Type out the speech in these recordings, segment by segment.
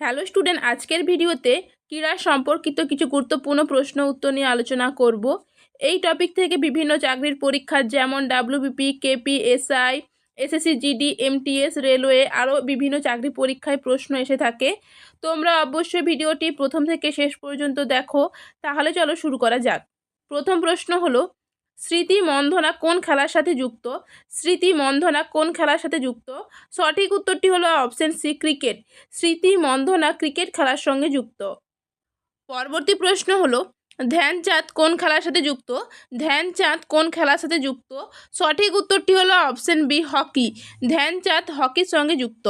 Hello student আজকের ভিডিওতে ক্রীড়া সম্পর্কিত কিছু গুরুত্বপূর্ণ প্রশ্ন উত্তর নিয়ে আলোচনা করব। এই টপিক থেকে বিভিন্ন চাকরির পরীক্ষা যেমন WBP KP SI SSC GD MTS railway আরও বিভিন্ন চাকরি পরীক্ষায় প্রশ্ন এসে থাকে। তোমরা অবশ্যই ভিডিওটি প্রথম থেকে শেষ পর্যন্ত দেখো। তাহলে চলো শুরু করা যাক। প্রথম প্রশ্ন হলো স্মৃতি মন্ধনা কোন খেলার সাথে যুক্ত? স্মৃতি মন্ধনা কোন খেলার সাথে যুক্ত? সঠিক উত্তরটি হলো অপশন সি ক্রিকেট স্মৃতি মন্ধনা ক্রিকেট খেলার সঙ্গে যুক্ত। পরবর্তী প্রশ্ন হলো, ধ্যানচাঁদ কোন খেলার সাথে যুক্ত? ধ্যানচাঁদ কোন খেলার সাথে যুক্ত? সঠিক উত্তরটি হলো অপশন বি হকি ধ্যানচাঁদ হকির সঙ্গে যুক্ত।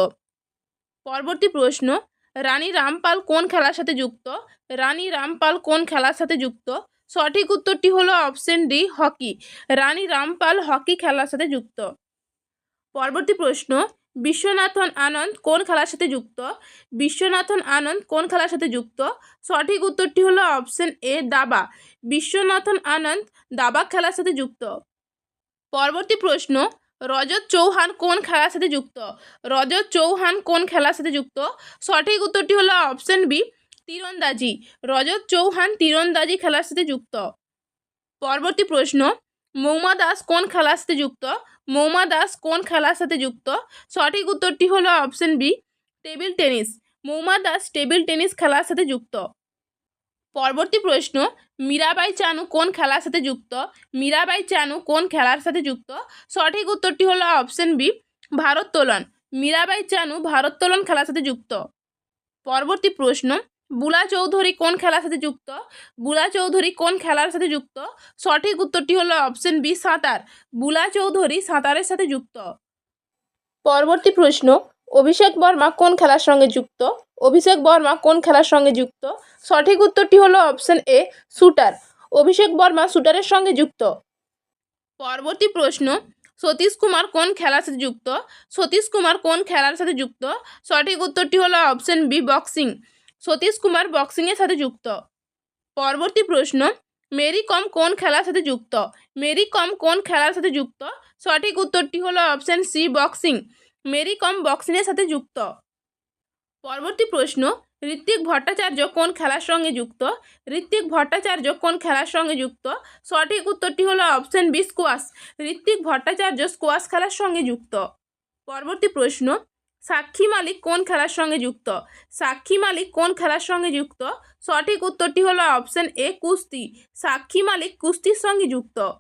পরবর্তী প্রশ্ন, রানী রামপাল কোন খেলার সাথে যুক্ত? রানী রামপাল কোন খেলার সাথে যুক্ত? সঠিক উত্তরটি হলো option D hockey Rani Rampal hockey খেলার সাথে যুক্ত। পরবর্তী প্রশ্ন, বিশ্বনাথন আনন্দ কোন খেলার সাথে যুক্ত? বিশ্বনাথন আনন্দ কোন খেলার সাথে যুক্ত? সঠিক উত্তরটি হলো অপশন এ দাবা। বিশ্বনাথন আনন্দ দাবা খেলার সাথে যুক্ত। পরবর্তী প্রশ্ন, রজত চৌহান কোন খেলার সাথে যুক্ত? রজত চৌহান কোন খেলার সাথে যুক্ত? সঠিক উত্তরটি হলো অপশন বি তীরন্দাজি। রজত চৌহান তীরন্দাজি খেলার সাথে যুক্ত। পরবর্তী প্রশ্ন, মৌমা দাস কোন খেলার সাথে যুক্ত? মৌমা দাস কোন খেলার সাথে যুক্ত? সঠিক উত্তরটি হলো option B, table tennis. Mouma Das table tennis খেলার সাথে যুক্ত। পরবর্তী প্রশ্ন, মীরাবাই চানু কোন খেলার সাথে যুক্ত? মীরাবাই চানু কোন খেলার সাথে যুক্ত? সঠিক উত্তরটি হলো অপশন বি, ভারোত্তোলন। মীরাবাই চানু ভারোত্তোলন খেলার সাথে যুক্ত। পরবর্তী প্রশ্ন বুলা চৌধুরী কোন খেলার সাথে যুক্ত? বুলা চৌধুরী কোন খেলার সাথে যুক্ত? সঠিক উত্তরটি হলো অপশন বি সাঁতার। বুলা চৌধুরী সাঁতারের সাথে যুক্ত। পরবর্তী প্রশ্ন, অভিষেক বর্মা কোন খেলার সঙ্গে যুক্ত? অভিষেক বর্মা কোন খেলার সঙ্গে যুক্ত? সঠিক উত্তরটি হলো option A shooter. Abhishek Verma শুটারের সঙ্গে যুক্ত। পরবর্তী প্রশ্ন, সতীশ কুমার কোন খেলার সাথে যুক্ত? সতীশ কুমার কোন খেলার সাথে যুক্ত? সঠিক উত্তরটি হলো option B boxing Satish Kumar বক্সিংয়ের সাথে যুক্ত। পরবর্তী প্রশ্ন, মেরি কম কোন খেলার সাথে যুক্ত? মেরি কম কোন খেলার সাথে যুক্ত? সঠিক উত্তরটি হলো option C boxing Mary Kom বক্সিংয়ের সাথে যুক্ত। পরবর্তী প্রশ্ন, ঋত্বিক ভট্টাচার্য কোন খেলার সঙ্গে যুক্ত? ঋত্বিক ভট্টাচার্য কোন খেলার সঙ্গে যুক্ত? সঠিক উত্তরটি হলো option B squash Ritwik Bhattacharya squash খেলার সঙ্গে যুক্ত। পরবর্তী প্রশ্ন সাক্ষী মালিক কোন খেলার সঙ্গে যুক্ত? সাক্ষী মালিক কোন খেলার সঙ্গে যুক্ত? সঠিক উত্তরটি হলো অপশন এ, কুস্তি। সাক্ষী মালিক কুস্তির সঙ্গে যুক্ত।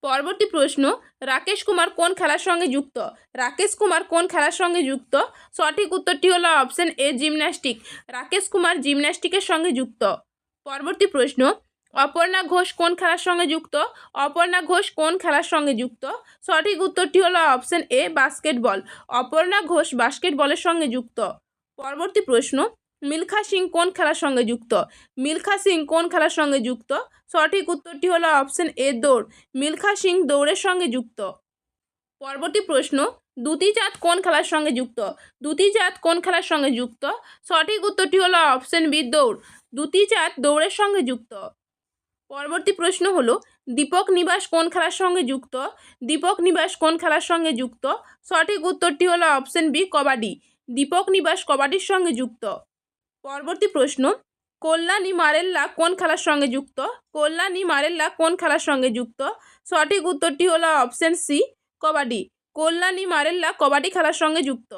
পরবর্তী প্রশ্ন, রাকেশ কুমার কোন খেলার সঙ্গে যুক্ত? রাকেশ কুমার কোন খেলার সঙ্গে যুক্ত? সঠিক উত্তরটি হলো option A, gymnastic. Rakesh Kumar জিমন্যাস্টিকের সঙ্গে যুক্ত। পরবর্তী প্রশ্ন অপর্ণা ঘোষ কোন খেলার সঙ্গে যুক্ত? অপর্ণা ঘোষ কোন খেলার সঙ্গে যুক্ত? সঠিক উত্তরটি হলো option A, basketball. Aparna Ghosh বাস্কেটবলের সঙ্গে যুক্ত। পরবর্তী প্রশ্ন, মিলখা সিং কোন খেলার সঙ্গে যুক্ত? মিলখা সিং কোন খেলার সঙ্গে যুক্ত? সঠিক উত্তরটি হলো অপশন এ, দৌড়। মিলখা সিং দৌড়ের সঙ্গে যুক্ত। পরবর্তী প্রশ্ন দুতিচাঁদ কোন খেলার সঙ্গে যুক্ত? দুতিচাঁদ কোন খেলার সঙ্গে যুক্ত? সঠিক উত্তরটি হলো অপশন বি, দৌড়। দুতিচাঁদ দৌড়ের সঙ্গে যুক্ত। পরবর্তী প্রশ্ন হলো, দীপক নিবাস কোন খেলার সঙ্গে যুক্ত? দীপক নিবাস কোন খেলার সঙ্গে যুক্ত? সঠিক উত্তরটি হলো অপশন বি কবাডি। দীপক নিবাস কবাডির সঙ্গে যুক্ত। পরবর্তী প্রশ্ন, কল্যাণী মারেল্লা কোন খেলার সঙ্গে যুক্ত? কল্যাণী মারেল্লা কোন খেলার সঙ্গে যুক্ত? সঠিক উত্তরটি হলো অপশন সি কবাডি। কল্যাণী মারেল্লা কবাডি খেলার সঙ্গে যুক্ত।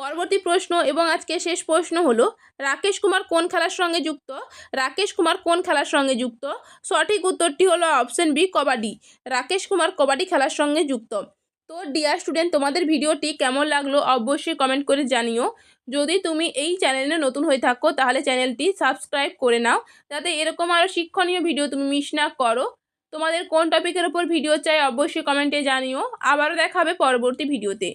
পরবর্তী প্রশ্ন এবং আজকে শেষ প্রশ্ন হলো, রাকেশ কুমার কোন খেলার সঙ্গে যুক্ত? রাকেশ কুমার কোন খেলার সঙ্গে যুক্ত? সঠিক উত্তরটি হলো অপশন বি কবাডি। রাকেশ কুমার কবাডি খেলার সঙ্গে যুক্ত। তো ডিয়ার স্টুডেন্ট তোমাদের ভিডিওটি কেমন লাগল অবশ্যই কমেন্ট করে জানিও। যদি তুমি এই চ্যানেলে নতুন হয়ে থাকো, তাহলে চ্যানেলটি সাবস্ক্রাইব করে নাও। যাতে এরকম আরও শিক্ষণীয় ভিডিও তুমি মিস না করো। তোমাদের কোন টপিকের ওপর ভিডিও চাই, অবশ্যই কমেন্টে জানিও। আবারও দেখাবে পরবর্তী ভিডিওতে